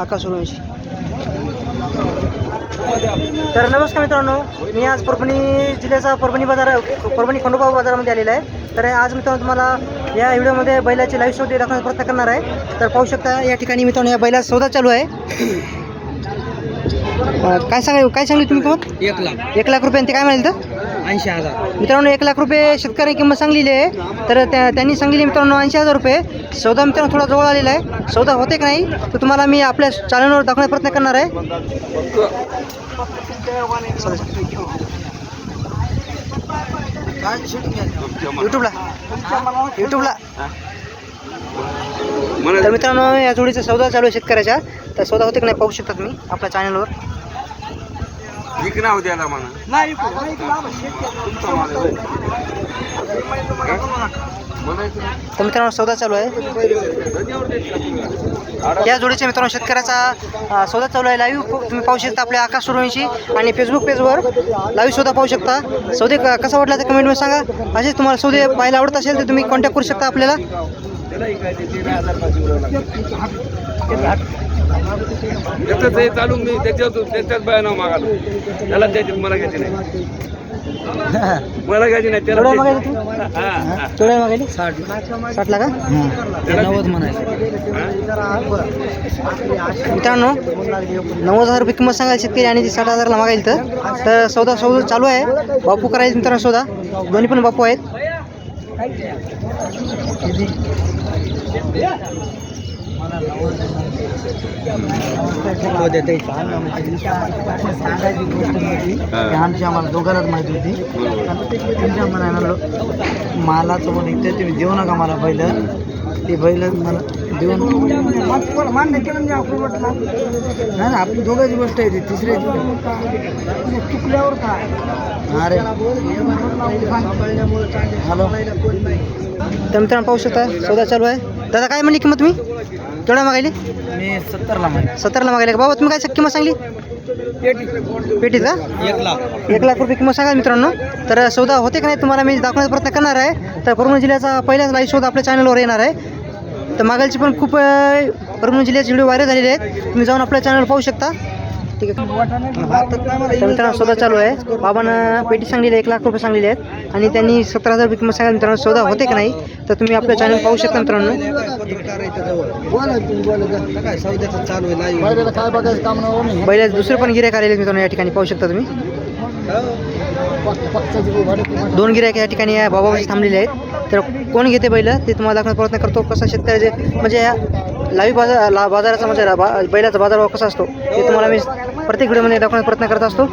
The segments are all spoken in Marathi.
आकाश सूर्यवंशी तर नमस्कार मित्रांनो मी आज परभणी जिल्ह्याचा परभणी बाजार परभणी खंडोबा बाजारामध्ये आलेला आहे. तर आज मित्रांनो तुम्हाला या व्हिडिओमध्ये बैलाची लाईव्ह शोध दाखवण्याचा प्रयत्न करणार आहे. तर पाहू शकता या ठिकाणी मित्रांनो या बैला सौदा चालू आहे. काय सांगा काय सांगली तुम्ही किंमत एक लाख. एक लाख रुपये आणि ते काय म्हणाले तर? ऐंशी हजार. मित्रांनो एक लाख रुपये शेतकरी किंमत सांगलेली आहे. तर त्या त्यांनी सांगलेली मित्रांनो ऐंशी हजार रुपये. सौदा मित्रांनो थोडा जवळ आलेला आहे. सौदा होते का नाही तर तुम्हाला मी आपल्या चॅनलवर दाखवण्याचा प्रयत्न करणार आहे. यूट्यूबला यूट्यूबला तर मित्रांनो या जोडीचा सौदा चालू आहे शेतकऱ्याच्या. तर सौदा होते का नाही पाहू शकतात मी आपल्या चॅनलवर विक नाव द्यायला म्हणा. तर मित्रांनो सौदा चालू आहे. या जोडीच्या मित्रांनो शेतकऱ्याचा सौदा चालू आहे लाईव्ह तुम्ही पाहू शकता आपल्या आकाश सूर्यवंशी आणि फेसबुक पेजवर लाईव्ह सौदा पाहू शकता. सौदे क- कसा वाटला तर कमेंटमध्ये सांगा. असेच तुम्हाला सौदे पाहायला आवडत असेल तर तुम्ही कॉन्टॅक्ट करू शकता आपल्याला. त्याचं ते चालू मी त्याच्यावर त्याच्याच बाया नाव मागालो त्याला द्यायचे मला घ्यायचे नाही. मला घ्यायचे नाही त्याला द्यायचे. मागायला तू? हा, हा. केवढ्या मागायली? साठ साठला का नव्वद म्हणायचं. मित्रांनो नव्वद हजार रुपये किंमत सांगायची शेतकरी आणि ती साठ हजारला मागायला तर तर सौदा सौदा चालू आहे. बापू करायचे मित्रांनो सौदा. दोन्ही पण बापू आहेत. सांगायची गोष्ट नव्हती ती आमची आम्हाला दोघांनाच माहिती होती. तुमच्या म्हणायला मालाचं पण इथे तुम्ही देऊ नका मला पहिलं ते पहिलं मला देऊन. मान्य केलं नाही ना आपली दोघांची गोष्ट आहे ती तिसऱ्याची चुकल्यावर काय अरे. हॅलो. तर मित्रांनो पाहू शकता सौदा चालू आहे. दादा काय म्हणली किंमत तुम्ही? केवढ्या मागायली मी सत्तरला माहिती सत्तरला मागायला का? बाबा तुम्ही काय किंमत सांगली? पेटीत का? एक लाख. एक लाख रुपये किंमत सांगा मित्रांनो. तर सौदा होते का नाही तुम्हाला मी दाखवण्याचा प्रयत्न करणार आहे. तर परभणी जिल्ह्याचा पहिलाच लाईव्ह शोध आपल्या चॅनलवर येणार आहे. तर मागायची पण खूप परभणी जिल्ह्याचे व्हिडिओ व्हायरल झालेले आहेत. तुम्ही जाऊन आपल्या चॅनल पाहू शकता. ठीक आहे. मित्रांनो सौदा चालू आहे. बाबांना पेटी सांगलेली आहे, एक लाख रुपये सांगलेले आहेत. आणि त्यांनी सतरा हजार रुपये सांगितलं सांगा मित्रांनो सौदा होते का नाही? तर तुम्ही आपलं चॅनल पाहू शकता मित्रांनो. बैलाच दुसरे पण गिऱ्हाईक आलेले आहेत मित्रांनो या ठिकाणी पाहू शकता तुम्ही. दोन गिरायक या ठिकाणी या बाबापाशी थांबलेले आहेत. तर कोण घेते बैल? ते तुम्हाला दाखवण्याचा प्रयत्न करतो. कसा शेतकऱ्याचे म्हणजे या लाईव्ह बाजार ला बाजाराचा म्हणजे बा- बैलाचा बाजारभाव कसा असतो? ते तुम्हाला मी प्रत्येक व्हिडिओमध्ये दाखवण्याचा प्रयत्न करत असतो.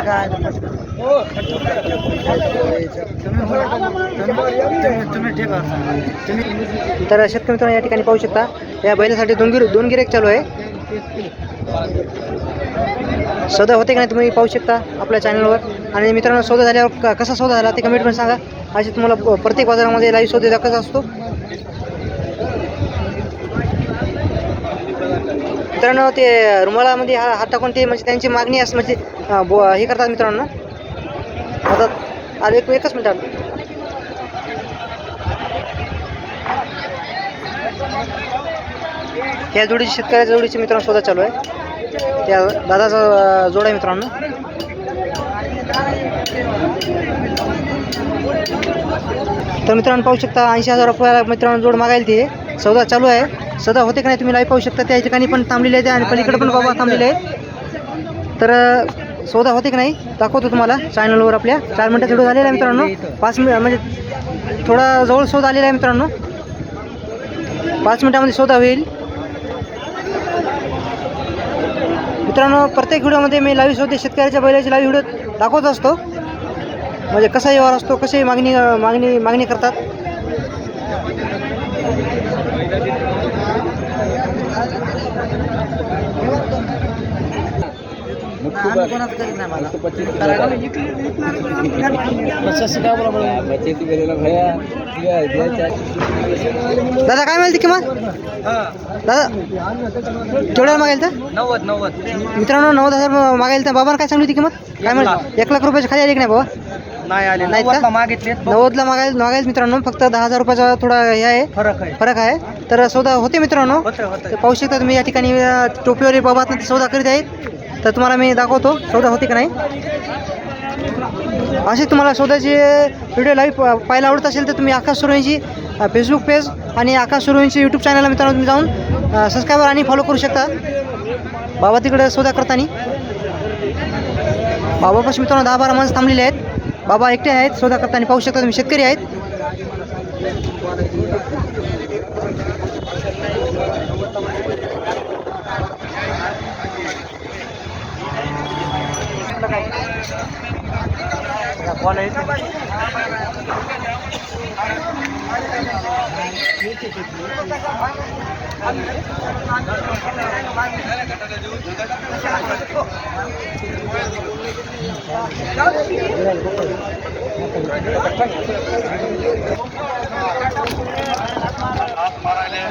काय? तर शेतकरी मित्रांनो या ठिकाणी पाहू शकता या बैलासाठी दोन गिर दोन गिरेक चालू आहे. सौदा होते का नाही तुम्ही पाहू शकता आपल्या चॅनलवर आणि मित्रांनो सौदा झाल्यावर क- कसा सौदा झाला ते कमेंट पण सांगा. असे तुम्हाला प्रत्येक बाजारामध्ये लाईव्ह सौदे दाखवत असतो. मित्रांनो ते रुमालामध्ये हा हात टाकून ते म्हणजे त्यांची मागणी असं म्हणजे हे करतात मित्रांनो. आता अरे एक एकच मिनिट या जोडीची शेतकऱ्याच्या जोडीची मित्रांनो शोधा चालू आहे. त्या दादाचा जोड आहे मित्रांनो. तर मित्रांनो पाहू शकता ऐंशी हजार रुपयाला मित्रांनो जोड मागायला ते सौदा चालू आहे. सौदा होते का नाही तुम्ही लाईव्ह पाहू शकता. त्या ठिकाणी पण थांबलेले आहे आणि पलीकडे पण बाबा थांबलेले आहे तर सौदा होते की नाही? दाखवतो तुम्हाला चॅनलवर आपल्या. चार मिनटात थोडं झालेला आहे मित्रांनो. पाच मिनिट म्हणजे थोडा जवळ सौदा आलेला आहे मित्रांनो. पाच मिनटामध्ये सौदा होईल. मित्रांनो प्रत्येक व्हिडिओमध्ये मी लाईव्ह शोधते. शेतकऱ्याच्या बैलाची लाईव्ह व्हिडिओ दाखवत असतो. म्हणजे कसा व्यवहार असतो कसे मागणी मागणी मागणी करतात आम्ही कोणाच करीत नाही मला दादा काय माहिती किंमत? दादा केवढ्याला मागायला तर? नव्वद नव्वद. मित्रांनो नव्वद हजार मागायला तर बाबांना काय सांगली होती किंमत? काय माहिती एक लाख रुपयाच्या खाली आली की नाही बाबा? नाही आले. नाहीत का? नव्वदला मागितले नव्वदला मागायला मागायला मित्रांनो फक्त दहा हजार रुपयाचा थोडा हे आहे. फरक आहे. फरक आहे. तर सौदा होते मित्रांनो? पाहू शकता तुम्ही या ठिकाणी टोपीवर बाबा ते सौदा करीत आहेत. तर तुम्हाला मी दाखवतो सौदा होते का नाही? असे तुम्हाला सौदाचे व्हिडिओ लाईव्ह पाहायला आवडत असेल तर तुम्ही आकाश सुरवंशी फेसबुक पेज आणि आकाश सुरवंशी यूट्यूब चॅनलला मित्रांनो तुम्ही जाऊन सबस्क्राईबर आणि फॉलो करू शकता. बाबा तिकडे सौदा करताना. बाबापाशी मित्रांनो दहा बारा माणसं थांबलेले आहेत. बाबा एकटे आहेत सौदा करताना पाहू शकता तुम्ही शेतकरी आहेत. आपलं काय कॉल आहे मारायला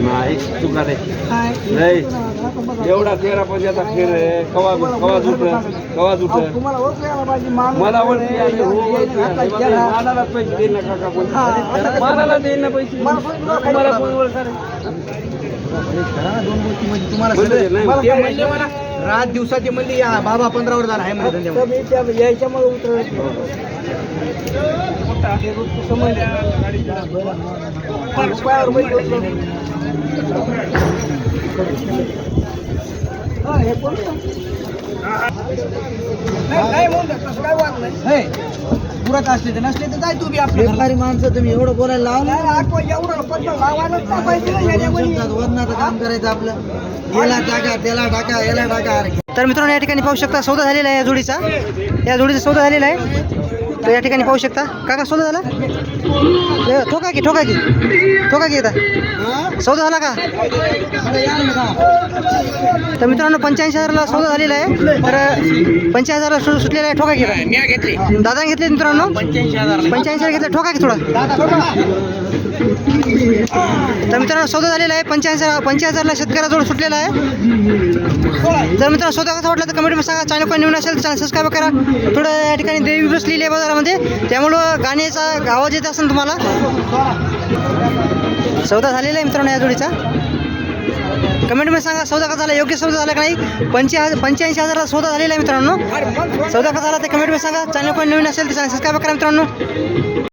नाही चुका नाही नाही एवढा तेरा पंजाचा खेळ आहे. कवा कवा जुट कवा माणूस मला हो, मालाला पैसे देईन ना काका देईन ना पैसे. तुम्हाला? दोन गोष्टी म्हणजे तुम्हाला रात दिवसाची म्हणजे या बाबा पंधरावर झाला आहे म्हणजे धंद्यामध्ये. याच्यामुळे उतरत रुपयावर बैल उतरवले. हा, हे कोणतं? नाही, नाही म्हणून द्या, पुरत असले तर नसले तर जाय तू बी आपल्या बेकारी माणसं तुम्ही एवढं बोलायला एवढं पाहिजे याच्यामध्ये. वरणाचं काम करायचं आपलं. याला टाका त्याला टाका याला टाका तर मित्रांनो या ठिकाणी पाहू शकता सौदा झालेला आहे या जोडीचा. या जोडीचा सौदा झालेला आहे. तर या ठिकाणी पाहू शकता. काका सौदा झाला? ठोका की ठोका की. ठोका की आता सौदा झाला का? तर मित्रांनो पंच्याऐंशी हजारला सौदा झालेला आहे. तर पंच्याऐंशी हजारला सुटलेला आहे. ठोका की. दादा घेतले मित्रांनो? पंच्याऐंशी हजार घेतले. ठोका की थोडा. तर मित्रांनो सौदा झालेला आहे. पंच्याऐंशी पंच्याऐंशी हजारला शेतकऱ्याजवळ सुटलेला आहे. जर मित्रांनो स्वतः कसं वाटलं तर कमेंटमध्ये सांगा. चॅनल कोणी नवीन असेल तर चॅनल सबस्क्राईब करा. थोडं या ठिकाणी देवी बसलेली आहे बाजारामध्ये. त्यामुळं गाण्याचा आवाज येत असेल तुम्हाला. सौदा झालेला आहे मित्रांनो या जोडीचा. कमेंटमध्ये सांगा सौदा कसा झाला? योग्य सौदा झाला का नाही? पंच्या पंच्याऐंशी हजाराला सौदा झालेला आहे मित्रांनो. सौदा कसा झाला ते कमेंटमध्ये सांगा. चॅनल पण नवीन असेल तर सबस्क्राईब करा मित्रांनो.